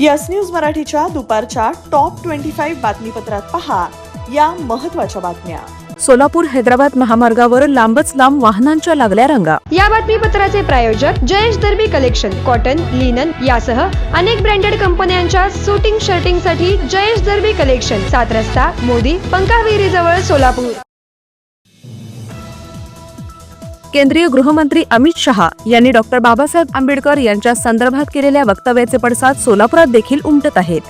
Yes news मराठीच्या दुपारच्या top twenty five बातमीपत्रात पहा या महत्त्वाच्या बातम्या. सोलापूर हैदराबाद महामार्गावर लांबच लांब वाहनांच्या लागल्या रांगा. या बातमीपत्राचे प्रायोजक Jayesh Darbi collection cotton linen यासह अनेक ब्रँडेड कंपन्यांच्या सुटिंग शर्टिंगसाठी जयेश दर्बी कलेक्शन सात रस्ता मोदी पंकाविरी जवळ सोलापूर. केंद्रीय गृहमंत्री अमित शहा यांनी डॉक्टर बाबासाहेब आंबेडकर यांच्या संदर्भात केलेल्या वक्तव्याचे पडसाद सोलापुरात देखील उमटत आहेत.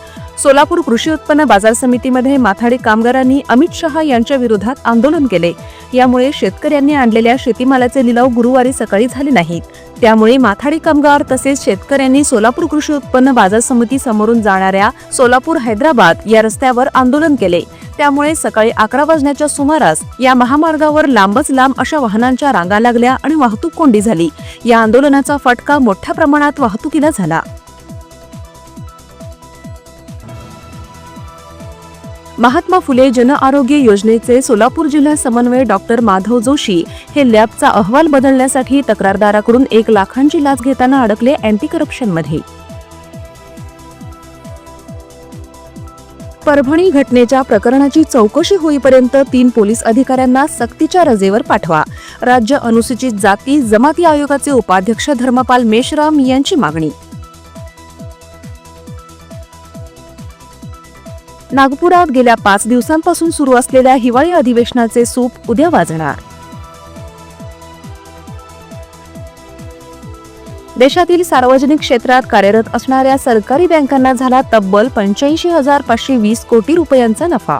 सोलापूर कृषी उत्पन्न बाजार समितीमध्ये माथाडी कामगारांनी अमित शहा यांच्या विरोधात आंदोलन केले. यामुळे शेतकऱ्यांनी आणलेल्या शेतीमालाचे लिलाव गुरुवारी सकाळी झाले नाहीत. त्यामुळे माथाडी कामगार तसेच शेतकऱ्यांनी सोलापूर कृषी उत्पन्न बाजार समिती समोरून जाणाऱ्या सोलापूर हैदराबाद या रस्त्यावर आंदोलन केले. त्यामुळे सकाळी अकरा वाजण्याच्या सुमारास या महामार्गावर लांबच लांब अशा वाहनांच्या रांगा लागल्या आणि वाहतूक कोंडी झाली. या आंदोलनाचा फटका मोठ्या प्रमाणात वाहतुकीला झाला. महात्मा फुले जन आरोग्य योजनेचे सोलापूर जिल्हा समन्वय डॉक्टर माधव जोशी हे लॅबचा अहवाल बदलण्यासाठी तक्रारदाराकडून एक लाखांची लाच घेताना अडकले अँटी करप्शनमध्ये परभणी घटनेच्या प्रकरणाची चौकशी होईपर्यंत तीन पोलीस अधिकाऱ्यांना सक्तीच्या रजेवर पाठवा. राज्य अनुसूचित जाती जमाती आयोगाचे उपाध्यक्ष धर्मपाल मेश्राम यांची मागणी. नागपुरात गेल्या पाच दिवसांपासून सुरू असलेल्या हिवाळी अधिवेशनाचे सूप उद्या वाजणार. देशातील सार्वजनिक क्षेत्रात कार्यरत असणाऱ्या सरकारी बँकांना झाला तब्बल पंच्याऐंशी हजार पाचशे वीस कोटी रुपयांचा नफा.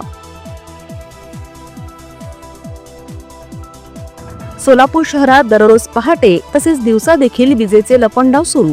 सोलापूर शहरात दररोज पहाटे तसेच दिवसा देखील विजेचे लपंडाव सुरू.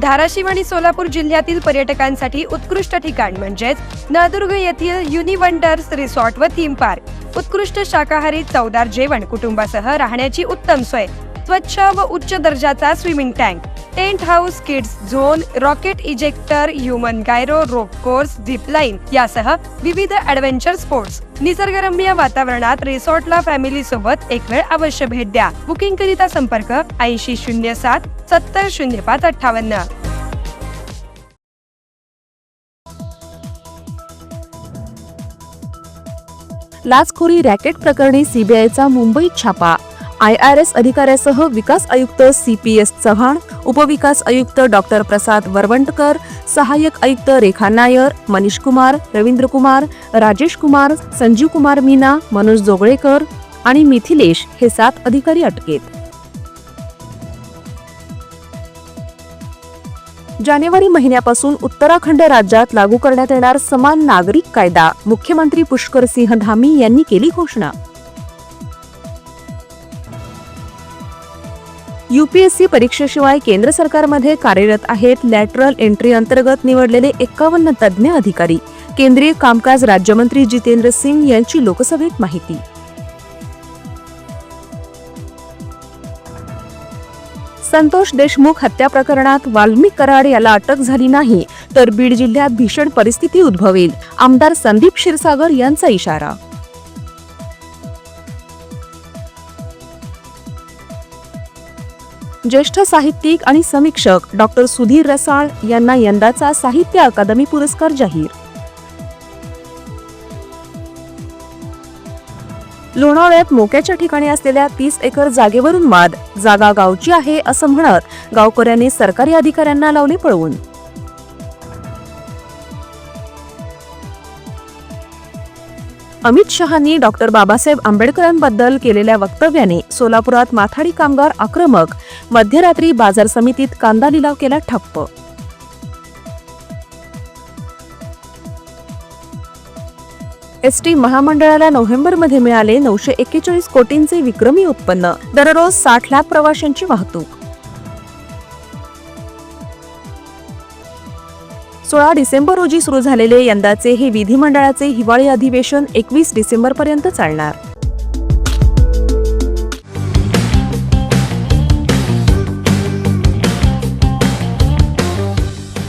धाराशिव आणि सोलापूर जिल्ह्यातील पर्यटकांसाठी उत्कृष्ट ठिकाण म्हणजेच नळदुर्ग येथील युनिवंडर्स रिसॉर्ट व थीम पार्क. उत्कृष्ट शाकाहारी चवदार जेवण कुटुंबासह राहण्याची उत्तम सोय. स्वच्छ व उच्च दर्जाचा swimming tank tent house kids zone rocket ejector human gyro rope course zip line यासह विविध ऍडव्हेंचर स्पोर्ट्स. निसर्गरम्य वातावरणात रिसॉर्टला फॅमिली सोबत एक वेळ अवश्य भेट द्या. बुकिंग करिता संपर्क ऐंशी शून्य सात सत्तर शून्य पाच अठ्ठावन्न. लाचखोरी रॅकेट प्रकरणी सीबीआयचा मुंबईत छापा. आय आर एस अधिकाऱ्यासह विकास आयुक्त सी पी एस चव्हाण उपविकास आयुक्त डॉक्टर प्रसाद वरवंटकर सहाय्यक आयुक्त रेखा नायर मनीष कुमार रवींद्र कुमार राजेश कुमार संजीव कुमार मीना मनोज जोगळेकर आणि मिथिलेश हे सात अधिकारी अटकेत. जानेवारी महिन्यापासून उत्तराखंड राज्यात लागू करण्यात येणार समान नागरिक कायदा मुख्यमंत्री पुष्कर सिंह धामी यांनी केली घोषणा. युपीएससी परीक्षेशिवाय केंद्र सरकारमध्ये कार्यरत आहेत लॅटरल एंट्री अंतर्गत निवडलेले एक्कावन्न तज्ज्ञ अधिकारी. केंद्रीय कामकाज राज्यमंत्री जितेंद्र सिंग यांची लोकसभेत माहिती. संतोष देशमुख हत्या प्रकरणात वाल्मिक कराड याला अटक झाली नाही तर बीड जिल्ह्यात भीषण परिस्थिती उद्भवेल. आमदार संदीप क्षीरसागर यांचा इशारा. ज्येष्ठ साहित्यिक आणि समीक्षक डॉक्टर सुधीर रसाळ यांना यंदाचा साहित्य अकादमी पुरस्कार जाहीर. लोणावळ्यात मोक्याच्या ठिकाणी असलेल्या तीस एकर जागेवरून वाद जागा गावची आहे असं म्हणत गावकऱ्यांनी सरकारी अधिकाऱ्यांना लावले पळवून. अमित शहानी डॉक्टर बाबासाहेब आंबेडकरांबद्दल केलेल्या वक्तव्याने सोलापुरात माथाडी कामगार आक्रमक. मध्यरात्री बाजार समितीत कांदा लिलाव केला ठप्प. एस टी महामंडळाला नोव्हेंबरमध्ये मिळाले नऊशे एक्केचाळीस कोटींचे विक्रमी उत्पन्न. दररोज साठ लाख प्रवाशांची वाहतूक. सोळा डिसेंबर रोजी सुरू झालेले यंदाचे हे विधिमंडळाचे हिवाळी अधिवेशन एकवीस डिसेंबर पर्यंत चालणार.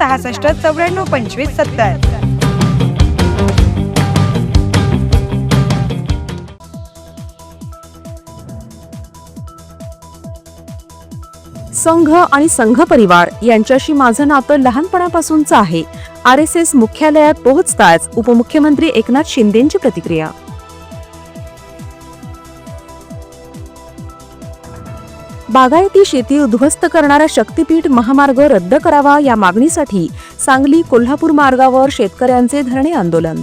सहासष्ट चौऱ्याण्णव पंचवीस सत्तर. संघ आणि संघ परिवार यांच्याशी माझं नातं लहानपणापासूनचं आहे. आर एस एस मुख्यालयात पोहोचताच उपमुख्यमंत्री एकनाथ शिंदेंची प्रतिक्रिया. बागायती शेती उद्ध्वस्त करणारा शक्तीपीठ महामार्ग रद्द करावा या मागणीसाठी सांगली कोल्हापूर मार्गावर शेतकऱ्यांचे धरणे आंदोलन.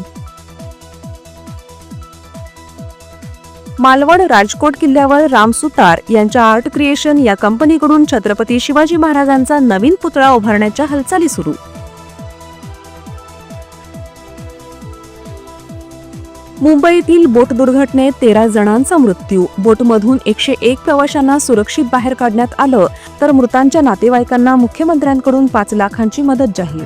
मालवण राजकोट किल्ल्यावर रामसुतार यांच्या आर्ट क्रिएशन या कंपनीकडून छत्रपती शिवाजी महाराजांचा नवीन पुतळा उभारण्याच्या हालचाली सुरू. मुंबईतील बोट दुर्घटनेत तेरा जणांचा मृत्यू. बोटमधून एकशे एक प्रवाशांना सुरक्षित बाहेर काढण्यात आलं तर मृतांच्या नातेवाईकांना मुख्यमंत्र्यांकडून पाच लाखांची मदत जाहीर.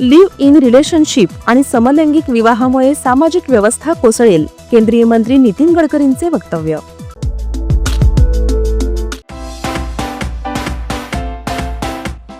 लिव्ह इन रिलेशनशिप आणि समलैंगिक विवाहामुळे सामाजिक व्यवस्था कोसळेल केंद्रीय मंत्री नितीन गडकरींचे वक्तव्य.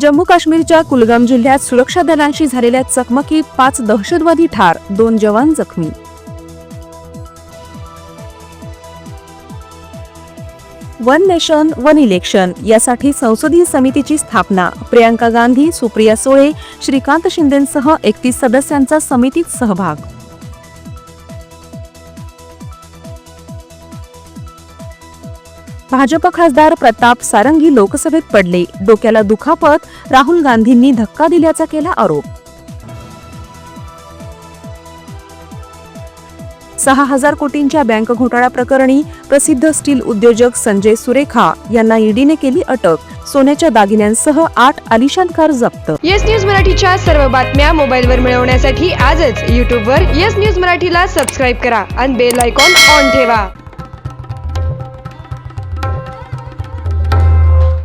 जम्मू काश्मीरच्या कुलगाम जिल्ह्यात सुरक्षा दलांशी झालेल्या चकमकीत पाच दहशतवादी ठार दोन जवान जखमी. वन नेशन वन इलेक्शन यासाठी संसदीय समितीची स्थापना. प्रियांका गांधी सुप्रिया सुळे श्रीकांत शिंदेसह एकतीस सदस्यांचा समितीत सहभाग. भाजप खासदार प्रताप सारंगी लोकसभेत पडले. डोक्याला दुखापत राहुल गांधींनी धक्का दिल्याचा केला आरोप. सहा हजार कोटींच्या बँक घोटाळा प्रकरणी प्रसिद्ध स्टील उद्योजक संजय सुरेखा यांना ईडीने केली अटक. सोन्याच्या दागिन्यांसह आठ आलिशान कार जप्त. येस न्यूज मराठीच्या सर्व बातम्या मोबाईलवर मिळवण्यासाठी आजच यूट्यूबवर येस न्यूज मराठीला सबस्क्राईब करा आणि बेल आयकॉन ऑन ठेवा.